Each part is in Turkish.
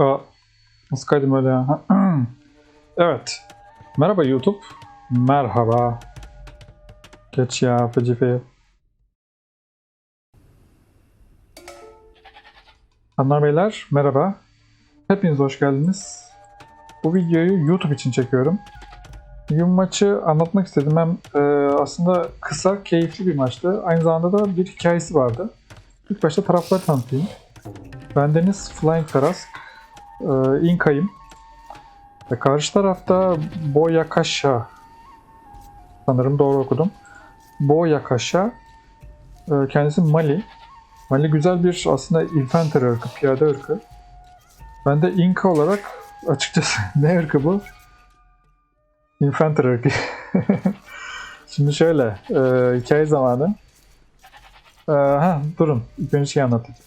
Aa, nasıl kaydım öyle ya? evet. Merhaba YouTube. Merhaba. Geç ya Fecife. Hanımlar beyler merhaba. Hepiniz hoş geldiniz. Bu videoyu YouTube için çekiyorum. Bugün maçı anlatmak istedim. Hem e, aslında kısa, keyifli bir maçtı. Aynı zamanda da bir hikayesi vardı. İlk başta tarafları tanıtayım. Bendeniz Flying Taras. E, İnkay'ım. Ve karşı tarafta Boyakasha. Sanırım doğru okudum. Boyakasha. E, kendisi Mali. Mali güzel bir aslında infantry ırkı, piyade ırkı. Ben de Inka olarak açıkçası ne ırkı bu? Infantry ırkı. Şimdi şöyle, e, hikaye zamanı. E, ha, durun, ilk önce şey anlatayım.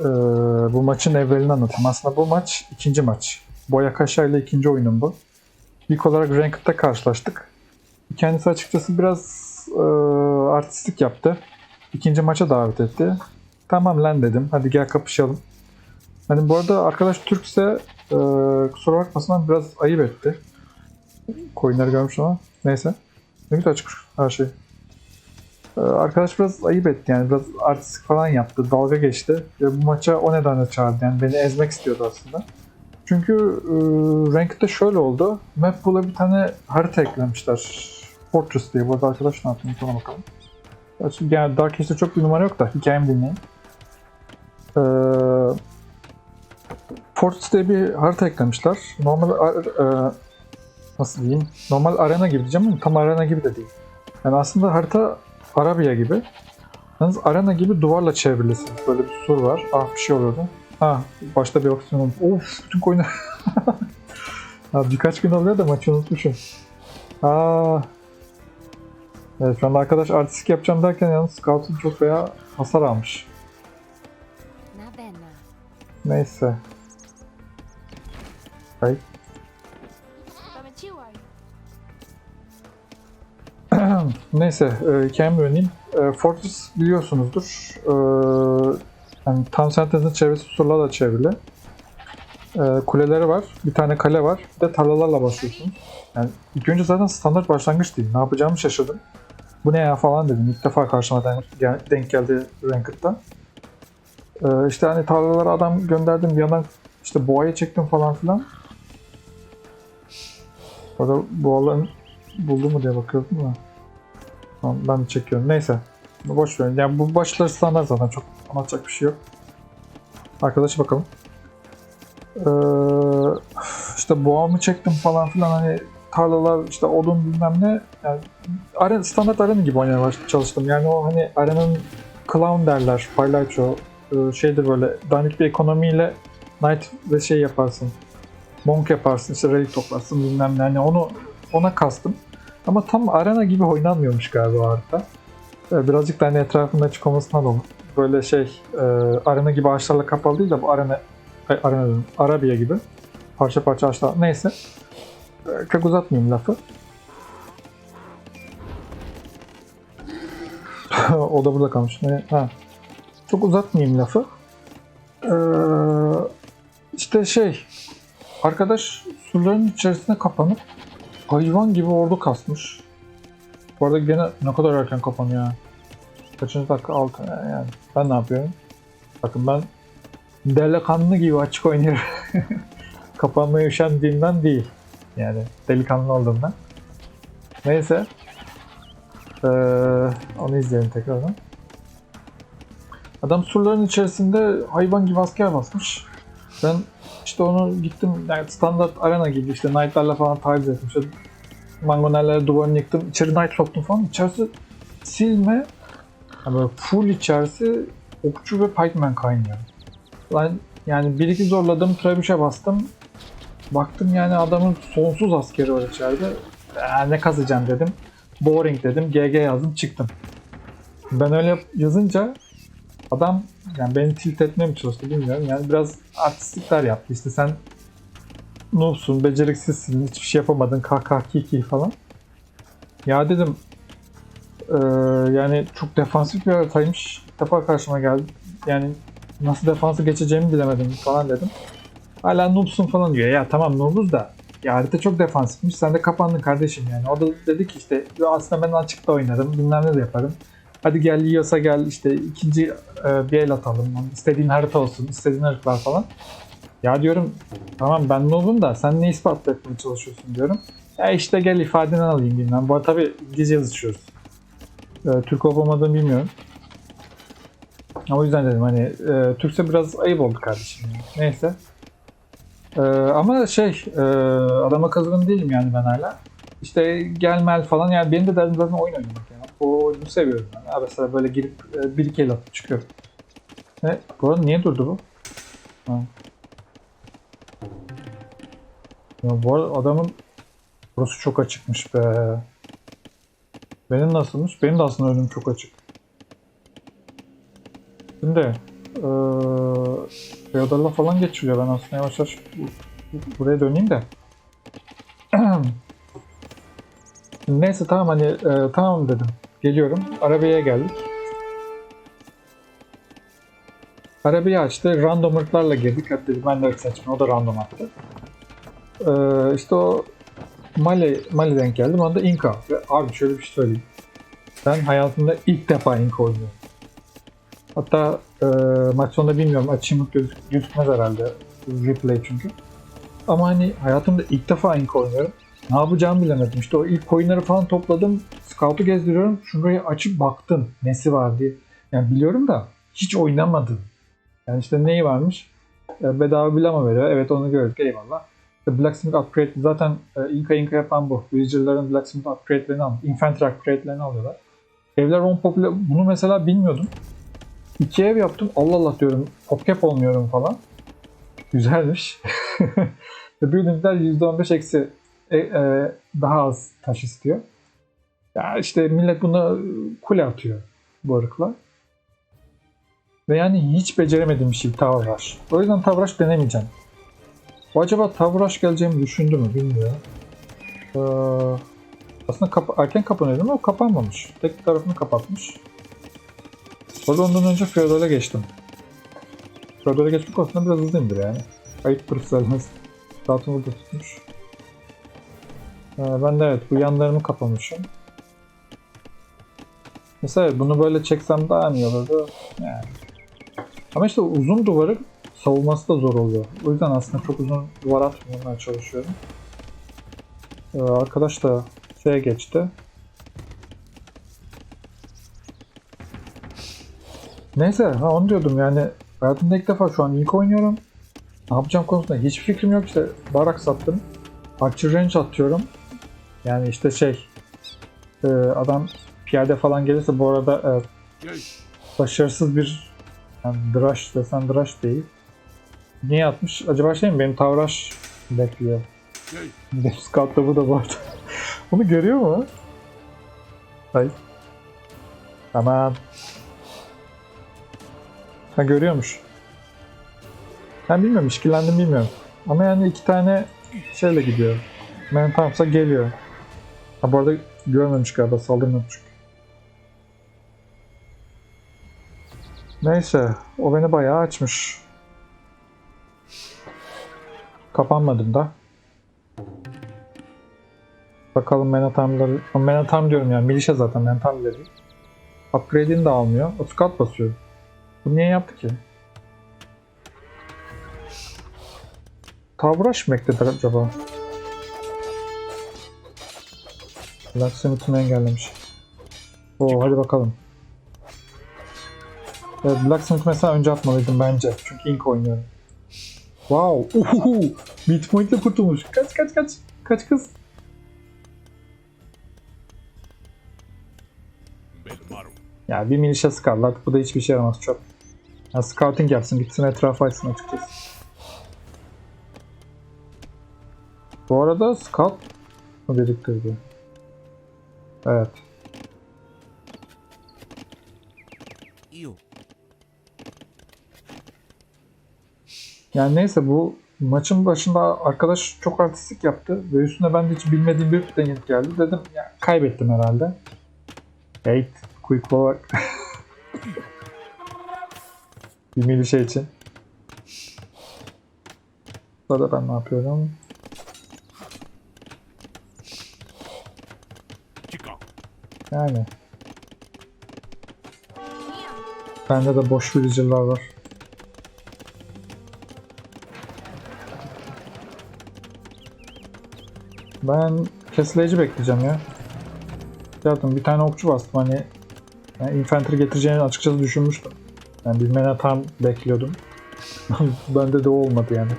E, bu maçın evvelini anlatayım. Aslında bu maç ikinci maç. Boyakaşa ile ikinci oyunum bu. İlk olarak Ranked'da karşılaştık. Kendisi açıkçası biraz e, artistlik yaptı. İkinci maça davet etti. Tamam lan dedim. Hadi gel kapışalım. Hani bu arada arkadaş Türkse e, kusura bakmasın biraz ayıp etti. Coinleri görmüş ama neyse. Ne güzel çıkmış her şey. E, arkadaş biraz ayıp etti yani biraz artistik falan yaptı. Dalga geçti. Ve bu maça o nedenle çağırdı. Yani beni ezmek istiyordu aslında. Çünkü e, Ranked'de şöyle oldu. Map bir tane harita eklemişler. Fortress diye. Bu arada arkadaş ne yaptığını sonra bakalım. Yani Dark Age'de çok bir numara yok da hikayemi dinleyin. Ee, Fortress diye bir harita eklemişler. Normal e, nasıl diyeyim? Normal arena gibi diyeceğim ama tam arena gibi de değil. Yani aslında harita Arabiya gibi. Yalnız arena gibi duvarla çevrilisiniz. Böyle bir sur var. Ah bir şey oluyordu. Ha başta bir opsiyon olmuş. Of bütün koyunu. ha, birkaç gün oluyor da maçı unutmuşum. Aa. Evet şu anda arkadaş artistik yapacağım derken yalnız Scout'un çok veya hasar almış. Neyse. Ay. Neyse, e, hikayemi öğreneyim. E, Fortress biliyorsunuzdur. E, yani Town Center'ın çevresi surlarla çevrili. E, kuleleri var, bir tane kale var, bir de tarlalarla başlıyorsunuz. Yani ilk önce zaten standart başlangıç değil. Ne yapacağımı şaşırdım. Bu ne ya falan dedim. İlk defa karşıma denk, gel- denk geldi Ranked'da. E, işte hani tarlalara adam gönderdim, bir yandan işte boğaya çektim falan filan. Orada boğaların buldu mu diye bakıyordum da. Tamam, ben çekiyorum. Neyse. Boş verin. Yani bu başları standart zaten. Çok anlatacak bir şey yok. Arkadaşı bakalım. Ee, işte boğamı çektim falan filan hani tarlalar işte odun bilmem ne. Yani arena, standart arena gibi oynamaya çalıştım. Yani o hani arenanın clown derler. Palyaço. Ee, şeydir böyle dandik bir ekonomiyle knight ve şey yaparsın. Monk yaparsın. işte relic toplarsın bilmem ne. Hani onu ona kastım. Ama tam arena gibi oynanmıyormuş galiba harita. Ee, Birazcık da hani etrafında açık olmasına da böyle şey e, arena gibi ağaçlarla kapalı değil de bu arena ay, arena diyorum, Arabiya gibi parça parça ağaçlar neyse Ee, çok uzatmayayım lafı. o da burada kalmış. Ne? Ha. Çok uzatmayayım lafı. Ee, işte şey arkadaş surların içerisine kapanıp hayvan gibi ordu kasmış. Bu arada gene ne kadar erken kapanıyor. Kaçıncı dakika? Altı yani. Ben ne yapıyorum? Bakın ben delikanlı gibi açık oynuyorum. Kapanmaya üşendiğimden değil. Yani delikanlı olduğumdan. Neyse. Ee, onu izleyelim tekrardan. Adam surların içerisinde hayvan gibi asker basmış. Ben işte onu gittim yani standart arena gibi işte knight'larla falan taciz ettim. İşte mangonellerle duvarını yıktım. İçeri knight soktum falan. İçerisi silme yani böyle full içerisi okçu ve pikeman kaynıyor. Ben yani bir iki zorladım, trebüşe bastım. Baktım yani adamın sonsuz askeri var içeride. "Aa, ne kazacağım dedim. Boring dedim. GG yazdım çıktım. Ben öyle yazınca adam yani beni tilt etmeye mi çalıştı bilmiyorum. Yani biraz artistlikler yaptı. İşte sen noobsun, beceriksizsin, hiçbir şey yapamadın, kaka kiki falan. Ya dedim eee, yani çok defansif bir haritaymış. ilk defa karşıma geldi. Yani nasıl defansı geçeceğimi bilemedim falan dedim. Hala noobsun falan diyor. Ya tamam noobuz da ya harita çok defansifmiş. Sen de kapandın kardeşim yani. O da dedi ki işte "Ya aslında ben açıkta oynarım. Bilmem ne de yaparım. Hadi gel yiyorsa gel işte ikinci e, bir el atalım. İstediğin harita olsun. istediğin haritalar falan. Ya diyorum tamam ben noobum da sen ne ispat etmeye çalışıyorsun diyorum. Ya işte gel ifadeni alayım bilmem. Bu arada tabii İngilizce yazışıyoruz. Ee, Türk olup olmadığını bilmiyorum. O yüzden dedim hani e, Türkçe biraz ayıp oldu kardeşim. Neyse. Ee, ama şey e, adama kızgın değilim yani ben hala. İşte gelmel falan yani benim de derdim zaten oyun oynamak yani. O oyunu seviyorum ben. Yani. Mesela böyle girip e, bir iki el atıp çıkıyorum. Ne? Bu arada niye durdu bu? Ha. Ya bu arada adamın burası çok açıkmış be. Benim nasılmış? Benim de aslında önüm çok açık. Şimdi eee Feodal'la falan geçiliyor. Ben aslında yavaş yavaş bu- bu- buraya döneyim de. Neyse tamam hani eee, tamam dedim. Geliyorum. Arabaya geldik. Arabayı açtı. Random ırklarla girdik. Dedim ben de seçme. O da random attı. Eee işte o Mali, Mali geldim. Onda Inka. Ve abi şöyle bir şey söyleyeyim. Ben hayatımda ilk defa Inka oynuyorum. Hatta e, maç sonunda bilmiyorum. Achievement göz, gözükmez herhalde. Replay çünkü. Ama hani hayatımda ilk defa Inka oynuyorum. Ne yapacağımı bilemedim. İşte o ilk coinleri falan topladım. Scout'u gezdiriyorum. Şurayı açıp baktım. Nesi var diye. Yani biliyorum da hiç oynamadım. Yani işte neyi varmış? Bedava bilama veriyor. Evet onu gördük. Eyvallah. İşte Blacksmith upgrade zaten e, Inka Inka yapan bu. Villager'ların Blacksmith upgrade'lerini alıyor. Infantry upgrade'lerini alıyorlar. Evler on popüler. Bunu mesela bilmiyordum. İki ev yaptım. Allah Allah diyorum. Popcap olmuyorum falan. Güzelmiş. Building'ler %15 eksi e, e, daha az taş istiyor. Ya işte millet buna kule atıyor bu ırkla. Ve yani hiç beceremediğim bir şey Tavraş. O yüzden Tavraş denemeyeceğim. O acaba Tavraş geleceğimi düşündü mü bilmiyorum. Ee, aslında kapa- erken kapanıyordu ama o kapanmamış. Tek tarafını kapatmış. Orada ondan önce Feodal'e geçtim. Feodal'e geçmek aslında biraz hızlıyımdır yani. Ayıptır söylemez. Rahatımı burada tutmuş. Ee, ben de evet bu yanlarımı kapamışım. Mesela bunu böyle çeksem daha iyi olurdu. Yani. Ama işte uzun duvarı savunması da zor oluyor. O yüzden aslında çok uzun duvar atmamaya çalışıyorum. Ee, arkadaş da şeye geçti. Neyse ha onu diyordum yani hayatımda ilk defa şu an ilk oynuyorum. Ne yapacağım konusunda hiç fikrim yok işte barak sattım. Archer range atıyorum. Yani işte şey e, adam piyade falan gelirse bu arada e, başarısız bir yani Drash desen Drash değil. Niye atmış? Acaba şey mi? Benim Tavraş bekliyor. Benim scout da bu da arada. Onu görüyor mu? Hayır. Tamam. Ha görüyormuş. Ben bilmiyorum, işkillendim bilmiyorum. Ama yani iki tane şeyle gidiyor. Mentamsa geliyor. Ha bu arada görmemiş galiba, saldırmamış. Neyse, o beni bayağı açmış. Kapanmadım da. Bakalım Menatam'ları... Menatam diyorum yani, Milişe zaten Menatam değil. Upgrade'ini de almıyor. O scout basıyor. Bu niye yaptı ki? Tavraş mı ekledi acaba? Blacksmith'ini engellemiş. Oo hadi bakalım. Evet, Blacksmith mesela önce atmalıydım bence. Çünkü Ink oynuyorum. Wow! Uhuhu! Midpoint'le kurtulmuş. Kaç kaç kaç! Kaç kız! Ya bir milişe skarlar. Bu da hiçbir şey yaramaz çok. Ya scouting yapsın gitsin etrafa açsın açıkçası. Bu arada scout mı biriktirdi? Evet. Io. Yani neyse bu maçın başında arkadaş çok artistik yaptı ve üstüne ben de hiç bilmediğim bir denk geldi. Dedim ya kaybettim herhalde. Eight quick forward. Bir mili şey için. Burada ben ne yapıyorum? Yani. Bende de boş villager'lar var. Ben kesileyici bekleyeceğim ya. Zaten bir tane okçu bastım hani yani infantry getireceğini açıkçası düşünmüştüm. Yani bilmene tam bekliyordum. Bende de olmadı yani.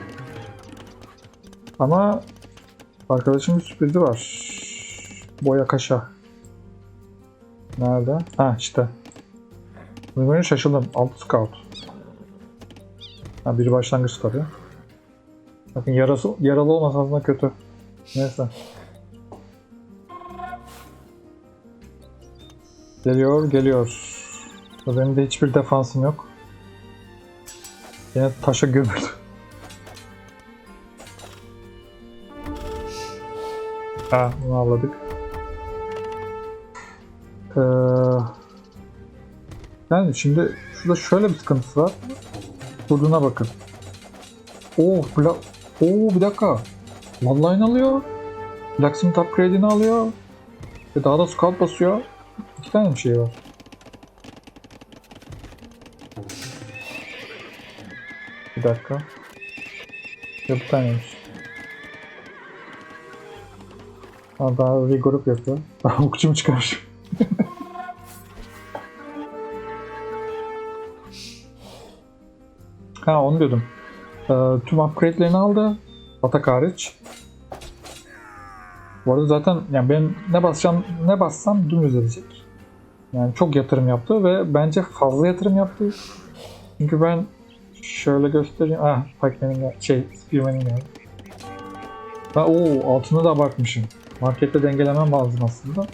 Ama arkadaşımın bir sürprizi var. Boya kaşa. Nerede? Ha işte. Duymayı şaşırdım. Alt scout. Ha biri başlangıç tabii. Bakın yarası, yaralı olmasa aslında kötü. Neyse. Geliyor, geliyor. Benim de hiçbir defansım yok. Yine taşa gömüldü. Ha, bunu avladık. Ee, yani şimdi şurada şöyle bir sıkıntısı var. Vurduğuna bakın. Oo, bla Oo bir dakika. Vallahi alıyor. Blacksmith upgrade'ini alıyor. Ve daha da scout basıyor. İki tane bir şey var. Bir dakika. Ya bir taneymiş. Ha, daha regorup yapıyor. Daha okçumu çıkarmış. ha onu diyordum. Ee, tüm upgrade'lerini aldı. Atak hariç. Bu arada zaten yani ben ne basacağım ne bassam dümdüz edecek. Yani çok yatırım yaptı ve bence fazla yatırım yaptı. Çünkü ben şöyle göstereyim. Ah, Pac-Man'in gel- şey, Spearman'in geldi. Ha, oo, altını da abartmışım. Markette dengelemem lazım aslında.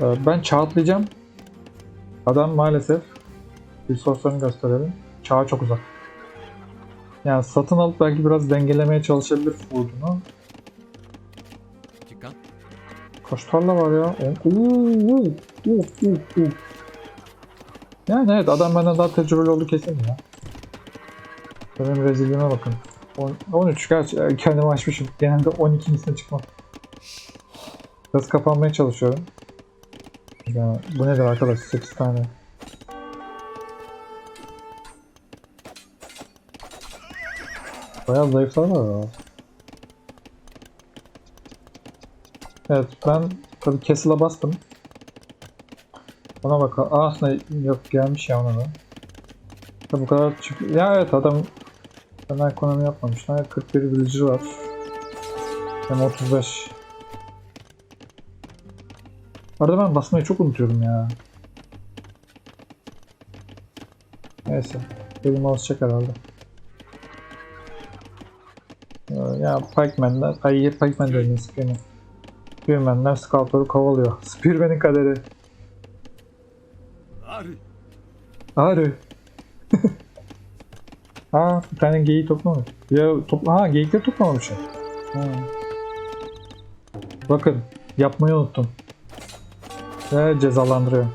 Ee, ben çağ atlayacağım. Adam maalesef resource'larını gösterelim. Çağa çok uzak. Yani satın alıp belki biraz dengelemeye çalışabilir vurduğunu. Kaç var ya? Oo, oo. Yani evet adam benden daha tecrübeli oldu kesin ya. Benim rezilliğime bakın. On- 13 gerçi e, kendimi açmışım. Genelde 12'sine çıkmam. Biraz kapanmaya çalışıyorum. Ya, bu nedir arkadaş 8 tane. Bayağı zayıflar var ya. Evet ben tabii Castle'a bastım. Ona bak. Aa, aslında yok gelmiş ya ona da. Tabii bu kadar çık... Ya evet adam fena ekonomi yapmamışlar. 41 villager var. Hem 35. Arada ben basmayı çok unutuyorum ya. Neyse. Elim alışacak herhalde. Ya ay Pikeman dedim Spearman. Spearman'ler Scout'ları kovalıyor. Spearman'in kaderi. Arı. Arı. ha bir tane geyiği toplamamış. Ya topla ha geyikleri toplamamış. Ha. Bakın yapmayı unuttum. Ve cezalandırıyor.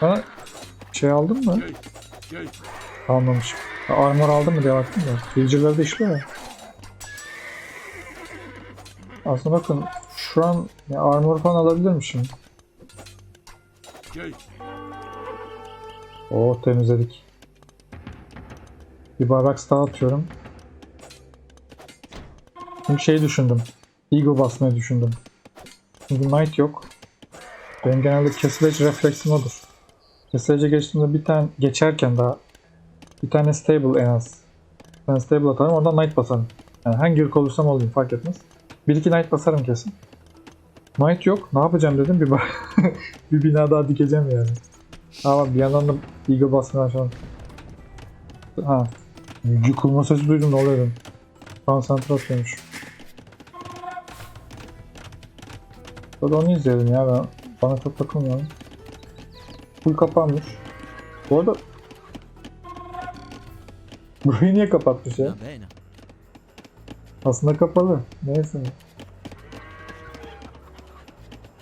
Ha şey aldın mı? Gel. Gel. Almamış. Ha, Armor aldın mı diye baktım da. Villager'lar da işliyor ya. Aslında bakın şu an ya armor falan alabilirmişim. Oh temizledik. Bir barraks daha atıyorum. Çünkü şey düşündüm. Eagle basmayı düşündüm. Çünkü Knight yok. Benim genelde Kessage refleksim odur. Kessage'e geçtiğimde bir tane geçerken daha bir tane stable en az. Tane stable atarım oradan Knight basarım. Yani hangi ırk olursam olayım fark etmez. Bir iki Knight basarım kesin. Knight yok. Ne yapacağım dedim bir bir bina daha dikeceğim yani. Ama bir yandan da Eagle basmaya şu an. Ha. Yıkılma sesi duydum ne oluyor dedim. Konsantrasıymış. Hadi onu izleyelim ya ben. Bana çok takılmıyorum. Full kapanmış. Bu arada Burayı niye kapatmış ya? Aslında kapalı. Neyse.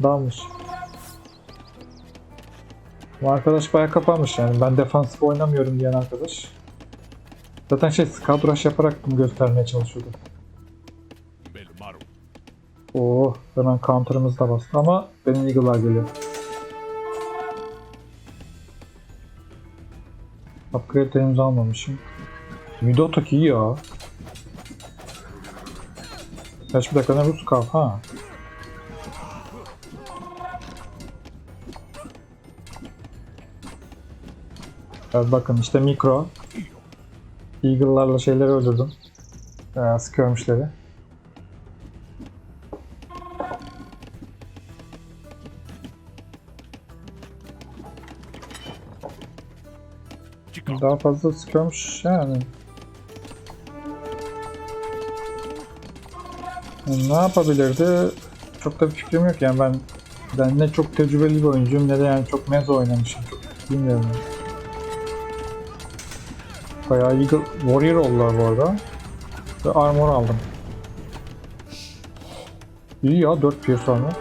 Dalmış. Bu arkadaş bayağı kapanmış yani. Ben defansif oynamıyorum diyen arkadaş. Zaten şey scout yaparak bunu göstermeye çalışıyordu. Oo hemen counter'ımız da bastı ama benim Eagle'lar geliyor. Upgrade henüz almamışım. Midotok iyi ya. Kaç bir dakika ne Rus kav ha. Evet bakın işte mikro. Eagle'larla şeyleri öldürdüm. Ee, skirmishleri. Daha fazla sıkıyormuş yani. Ne yapabilirdi? Çok da bir fikrim yok yani ben ben ne çok tecrübeli bir oyuncuyum ne de yani çok meza oynamışım çok bilmiyorum. Bayağı Eagle Warrior oldular bu arada. Ve armor aldım. İyi ya 4 pierce armor.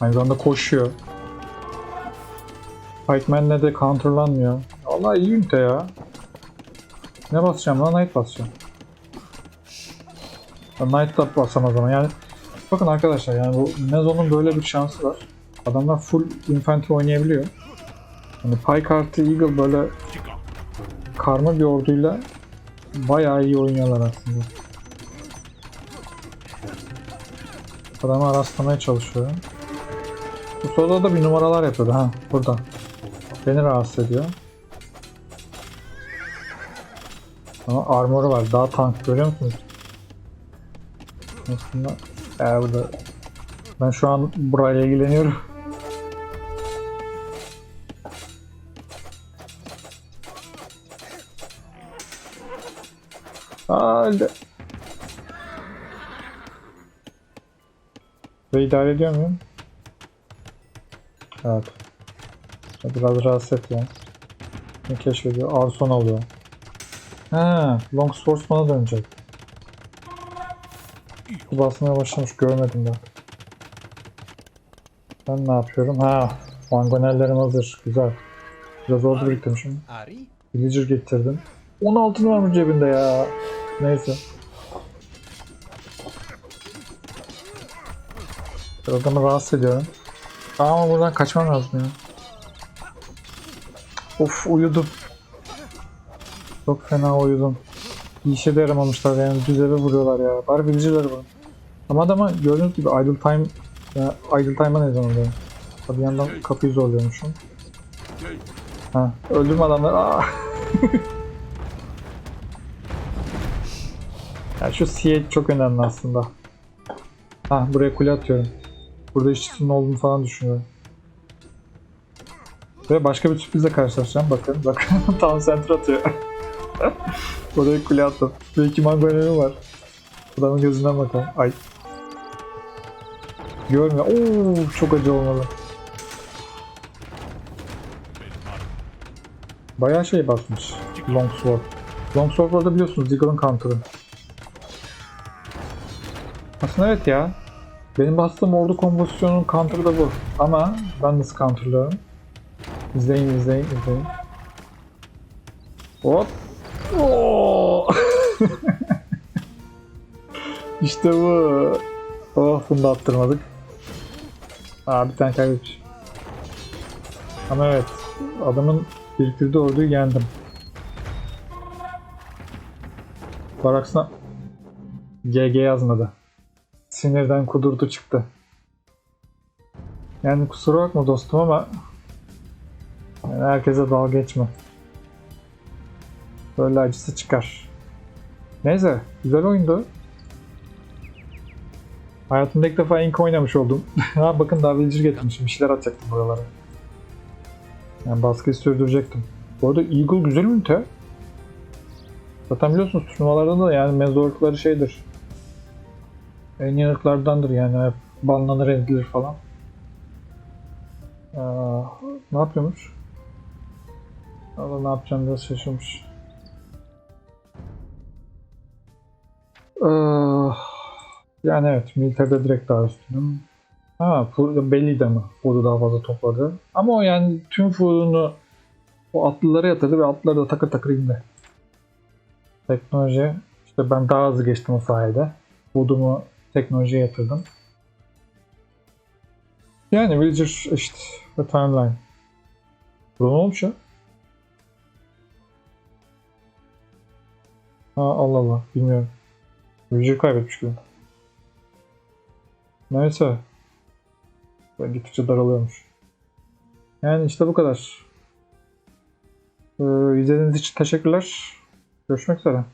Aynı zamanda koşuyor. Pikeman'le de counterlanmıyor. Allah iyi ünite ya. Ne basacağım lan? Knight basacağım. Ben Knight da basam o zaman. Yani bakın arkadaşlar yani bu Nezo'nun böyle bir şansı var. Adamlar full infantry oynayabiliyor. Hani Pike artı Eagle böyle karma bir orduyla bayağı iyi oynuyorlar aslında. Adamı arastlamaya çalışıyorum. Bu sırada da bir numaralar yapıyordu ha burada. Beni rahatsız ediyor. Ama armoru var. Daha tank görüyor musunuz? Aslında ee, burada ben şu an burayla ilgileniyorum. Aa, öldü. Ve idare ediyor muyum? Evet. Biraz rahatsız ediyor. Ne keşfediyor? Arson alıyor. Ha, Long Swordsman'a dönecek. Bu basmaya başlamış görmedim ben. Ben ne yapıyorum? Ha, mangonellerim hazır. Güzel. Biraz ordu biriktirmişim. Villager getirdim. 16 var mı cebinde ya? Neyse. Adamı rahatsız ediyorum. Ama buradan kaçmam lazım ya. Of uyudum. Çok fena uyudum. Bir işe de yaramamışlar yani düz eve vuruyorlar ya. Bari villager'ları vurun. Ama adama gördüğünüz gibi idle time ya idle time'a ne zaman oluyor? Tabii yandan kapıyı zorluyormuşum. Ha, öldürme adamları. Aa. ya şu siye çok önemli aslında. Ha buraya kule atıyorum. Burada işçinin olduğunu falan düşünüyorum. Ve başka bir sürprizle karşılaşacağım. Bakın bakın tam center atıyor. Oraya kule attım. Ve iki mango var. Adamın gözünden bakalım. Ay. Görmüyor. Oo çok acı olmalı. Bayağı şey basmış. Longsword. Longsword orada biliyorsunuz Deagle'ın counter'ı. Aslında evet ya. Benim bastığım ordu kompozisyonunun counter'ı da bu. Ama ben nasıl counterlıyorum? İzleyin izleyin izleyin. Hop. Oo! işte bu. Oh bunu da attırmadık. Aa bir tane kaybetmiş. Ama evet. Adamın biriktirdiği orduyu yendim. Baraksına GG yazmadı. Sinirden kudurdu çıktı. Yani kusura bakma dostum ama yani herkese dalga geçme. Böyle acısı çıkar. Neyse, güzel oyundu. Hayatımda ilk defa Ink oynamış oldum. ha bakın daha villager getirmişim. Bir şeyler atacaktım buralara. Yani baskıyı sürdürecektim. Bu arada Eagle güzel ünite. Zaten biliyorsunuz turnuvalarda da yani mezorlukları şeydir. En iyi ırklardandır yani banlanır edilir falan. Aa, ne yapıyormuş? Allah ne yapacağım biraz şaşırmış. Ee, yani evet militerde direkt daha üstünüm. Ha, food, belliydi ama. Food'u daha fazla topladı. Ama o yani tüm food'unu o atlılara yatırdı ve atlıları da takır takır indi. Teknoloji. işte ben daha hızlı geçtim o sayede. Food'umu teknolojiye yatırdım. Yani Villager işte ve Timeline. Burada ne olmuş ya? Ha, Allah Allah bilmiyorum. Villager kaybetmiş gibi. Neyse. Ben gittikçe daralıyormuş. Yani işte bu kadar. Ee, izlediğiniz için teşekkürler. Görüşmek üzere.